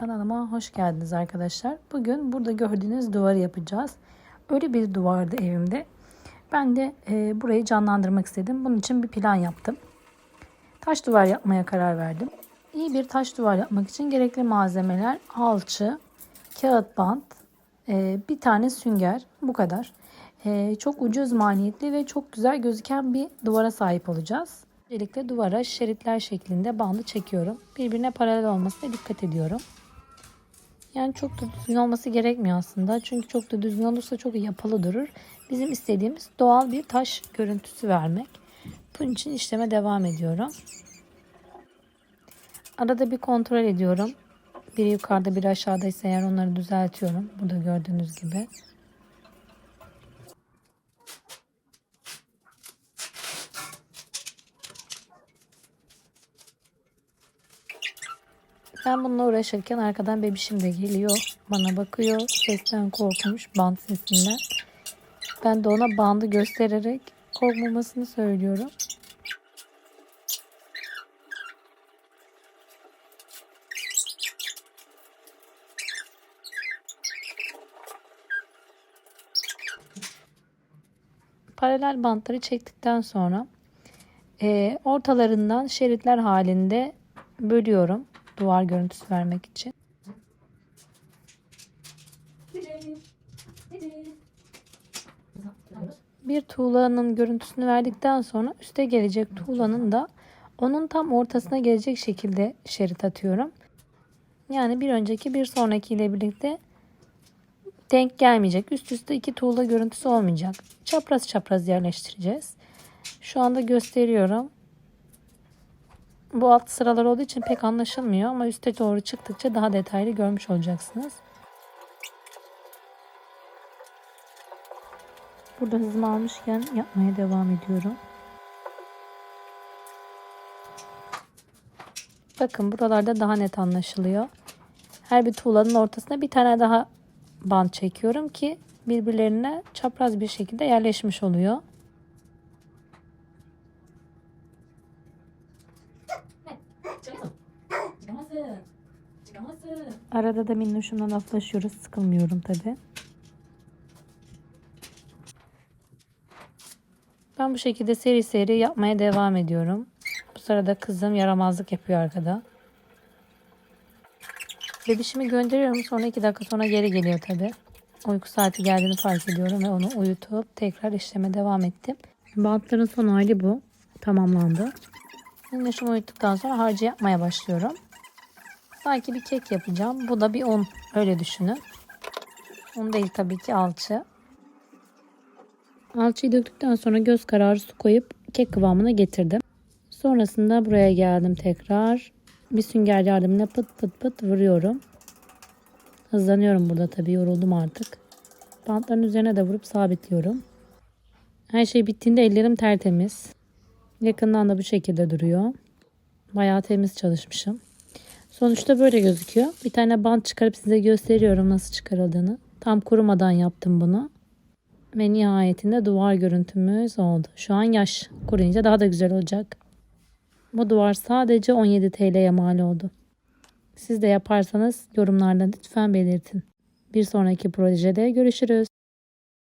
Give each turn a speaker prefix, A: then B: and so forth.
A: Kanalıma hoş geldiniz arkadaşlar. Bugün burada gördüğünüz duvarı yapacağız. Öyle bir duvardı evimde. Ben de e, burayı canlandırmak istedim. Bunun için bir plan yaptım. Taş duvar yapmaya karar verdim. İyi bir taş duvar yapmak için gerekli malzemeler alçı, kağıt bant, e, bir tane sünger bu kadar. E, çok ucuz maliyetli ve çok güzel gözüken bir duvara sahip olacağız. Öncelikle duvara şeritler şeklinde bandı çekiyorum. Birbirine paralel olmasına dikkat ediyorum. Yani çok da düzgün olması gerekmiyor aslında. Çünkü çok da düzgün olursa çok yapılı durur. Bizim istediğimiz doğal bir taş görüntüsü vermek. Bunun için işleme devam ediyorum. Arada bir kontrol ediyorum. Biri yukarıda biri aşağıdaysa eğer onları düzeltiyorum. Burada gördüğünüz gibi. Ben bununla uğraşırken arkadan bebişim de geliyor. Bana bakıyor. Sesten korkmuş. Band sesinden. Ben de ona bandı göstererek korkmamasını söylüyorum. Paralel bantları çektikten sonra e, ortalarından şeritler halinde bölüyorum duvar görüntüsü vermek için. Bir tuğlanın görüntüsünü verdikten sonra üste gelecek tuğlanın da onun tam ortasına gelecek şekilde şerit atıyorum. Yani bir önceki bir sonraki ile birlikte denk gelmeyecek. Üst üste iki tuğla görüntüsü olmayacak. Çapraz çapraz yerleştireceğiz. Şu anda gösteriyorum. Bu alt sıralar olduğu için pek anlaşılmıyor ama üste doğru çıktıkça daha detaylı görmüş olacaksınız. Burada hızımı almışken yapmaya devam ediyorum. Bakın buralarda daha net anlaşılıyor. Her bir tuğlanın ortasına bir tane daha bant çekiyorum ki birbirlerine çapraz bir şekilde yerleşmiş oluyor. Arada da minnoşumla laflaşıyoruz. Sıkılmıyorum tabi. Ben bu şekilde seri seri yapmaya devam ediyorum. Bu sırada kızım yaramazlık yapıyor arkada. Bebişimi gönderiyorum. Sonra iki dakika sonra geri geliyor tabi. Uyku saati geldiğini fark ediyorum ve onu uyutup tekrar işleme devam ettim. Bantların son hali bu. Tamamlandı. Minnoşumu uyuttuktan sonra harcı yapmaya başlıyorum. Sanki bir kek yapacağım. Bu da bir un. Öyle düşünün. Un değil tabii ki alçı. Alçıyı döktükten sonra göz kararı su koyup kek kıvamına getirdim. Sonrasında buraya geldim tekrar. Bir sünger yardımıyla pıt pıt pıt vuruyorum. Hızlanıyorum burada tabii yoruldum artık. Bantların üzerine de vurup sabitliyorum. Her şey bittiğinde ellerim tertemiz. Yakından da bu şekilde duruyor. Bayağı temiz çalışmışım. Sonuçta böyle gözüküyor. Bir tane bant çıkarıp size gösteriyorum nasıl çıkarıldığını. Tam kurumadan yaptım bunu. Ve nihayetinde duvar görüntümüz oldu. Şu an yaş. Kuruyunca daha da güzel olacak. Bu duvar sadece 17 TL'ye mal oldu. Siz de yaparsanız yorumlarda lütfen belirtin. Bir sonraki projede görüşürüz.